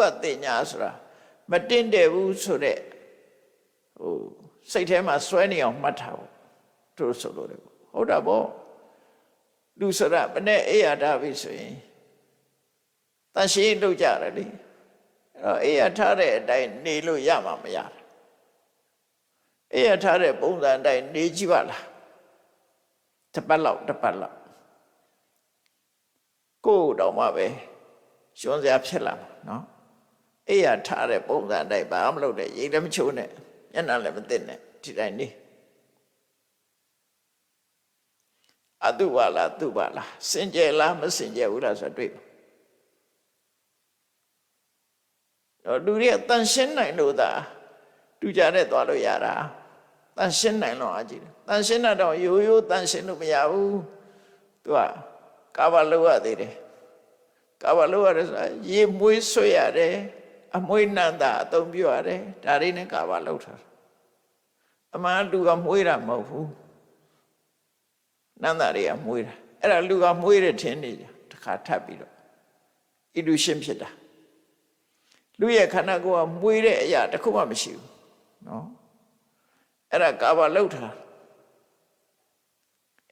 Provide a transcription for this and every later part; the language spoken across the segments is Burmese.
ပတင်ညာဆိုတာမတင်တယ်ဘူးဆိုတဲ့ဟိုစိတ်ထဲမှာစွဲနေအောင်မှတ်ထားဖို့သူတို့ဆိုလို့တယ်ဟုတ်တာပေါ့လူဆိုတာဘယ်နဲ့အေးရတာပြီဆိုရင်တန်ရှင်းလုပ်ကြတယ်လေအဲ့တော့အေးရထားတဲ့အတိုင်းနေလို့ရမှာမရတာအေးရထားတဲ့ပုံစံအတိုင်းနေကြည့်ပါလားတစ်ပတ်လောက်တစ်ပတ်လောက်ကိုယ်တော့မှပဲရှင်စရာဖြစ်လာမှာနော် အေးရထားတဲ့ပုံစံအတိုင်းဘာမှမလုပ်တဲ့ရိတ်လည်းမချိုးနဲ့မျက်နှာလည်းမသိနဲ့ဒီတိုင်းနေအတုပါလားသူပါလားစင်ကြယ်လားမစင်ကြယ်ဘူးလားဆိုတော့တွေ့ပါတော့လူတွေကတန်ရှင်းနိုင်လို့သာတူကြတဲ့သွားလို့ရတာတန်ရှင်းနိုင်လို့အကြည့်တယ်တန်ရှင်းတော့ရိုးရိုးတန်ရှင်းလို့မရဘူးသူကကာဘာလို့ရသေးတယ်ကာဘာလို့ရတယ်ဆိုတာရေမွေးဆွေရတယ် အမွေးနန္တာအသုံးပြုရတယ်ဒါတွေနဲ့ကာဘာလောက်ထားအမှန်လူကမွေးတာမဟုတ်ဘူးနန္တာတွေကမွေးတာအဲ့ဒါလူကမွေးတဲ့ထင်နေကြတခါထပ်ပြီးတော့ illusion ဖြစ်တာလူရဲ့ခန္ဓာကိုယ်ကမွေးတဲ့အရာတစ်ခုမှမရှိဘူးနော်အဲ့ဒါကာဘာလောက်ထား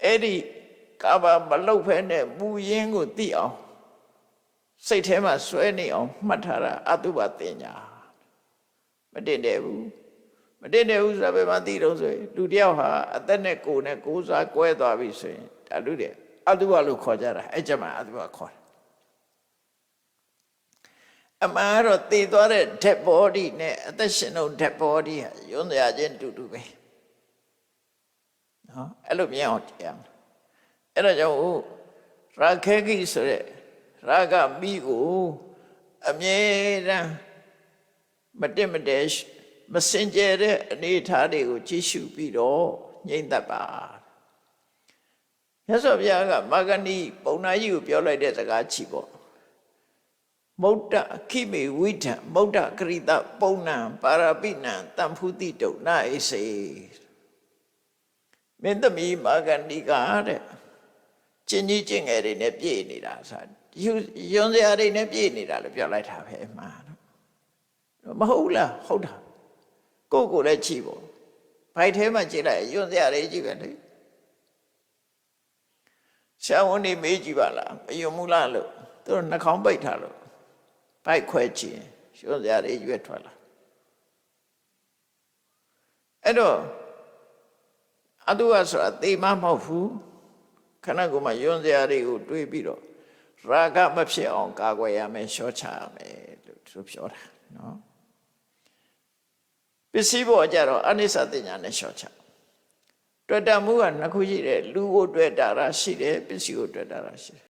အဲ့ဒီကာဘာမလောက်ဖဲနဲ့မူရင်းကိုသိအောင် စိတ်ထဲမှာစွဲနေအောင်မှတ်ထားတာအတုပတင်ညာမတင်တယ်ဘူးမတင်တယ်ဘူးဆိုတော့ဘယ်မှာသိတော့ဆိုရင်လူတယောက်ဟာအသက်နဲ့ကိုယ်နဲ့ကိုယ်စားကွဲသွားပြီဆိုရင်ဒါလူတဲ့အတုပလို့ခေါ်ကြတာအဲ့ကျမှအတုပခေါ်တယ်အမှန်တော့တည်သွားတဲ့ dead body နဲ့အသက်ရှင်တဲ့ dead body ဟာယွန်းရခြင်းတူတူပဲနော်အဲ့လိုမြင်အောင်ကြည့်ရမယ်အဲ့ဒါကြောင့်ရာခေကိဆိုတဲ့ ရာဂမိကိုအမြဲတမ်းမတက်မတဲမစင်ကြဲတဲ့အနေအထားတွေကိုကြည့်ရှုပြီးတော့ငြိမ့်သက်ပါမြတ်စွာဘုရားကမာဂဏိပုံနာကြီးကိုပြောလိုက်တဲ့စကားချီပေါ့မௌဒ္ဒခိမေဝိဒံမௌဒ္ဒကရိတပုံနံပါရပိနံတံဖုတိတုနာဣစေမင်းသမီးမာဂဏိကတဲ့ကျင်ကြီးကျင့်ငယ်တွေနဲ့ပြည့်နေတာဆို ယွန်းစရာတွေနဲ့ပြည့်နေတာလို့ပြောလိုက်တာပဲမှာတော့မဟုတ်လားဟုတ်တာကိုယ့်ကိုယ်လည်းကြည့်ပေါ့ဘိုက်ထဲမှာကြည့်လိုက်ယွန်းစရာတွေကြည့်ပဲလေဆရာဝန်တွေမေးကြည့်ပါလားမယွန်းဘူးလားလို့သူတို့နှာခေါင်းပိတ်ထားလို့ဘိုက်ခွဲကြည့်ယွန်းစရာတွေရွက်ထွက်လာအဲ့တော့အတုဝဆိုတာသေမမဟုတ်ဘူးခဏကမှယွန်းစရာတွေကိုတွေးပြီးတော့ ရာဂမဖြစ်အောင်ကာကွယ်ရမယ်ရှော့ချရမယ်လို့သူပြောတာနော်ပစ္စည်းပေါ်ကြတော့အနိစ္စတင်ညာနဲ့ရှော့ချတွေ့တာမှုကနှစ်ခုရှိတယ်လူကိုတွေ့တာရှိတယ်ပစ္စည်းကိုတွေ့တာရှိတယ်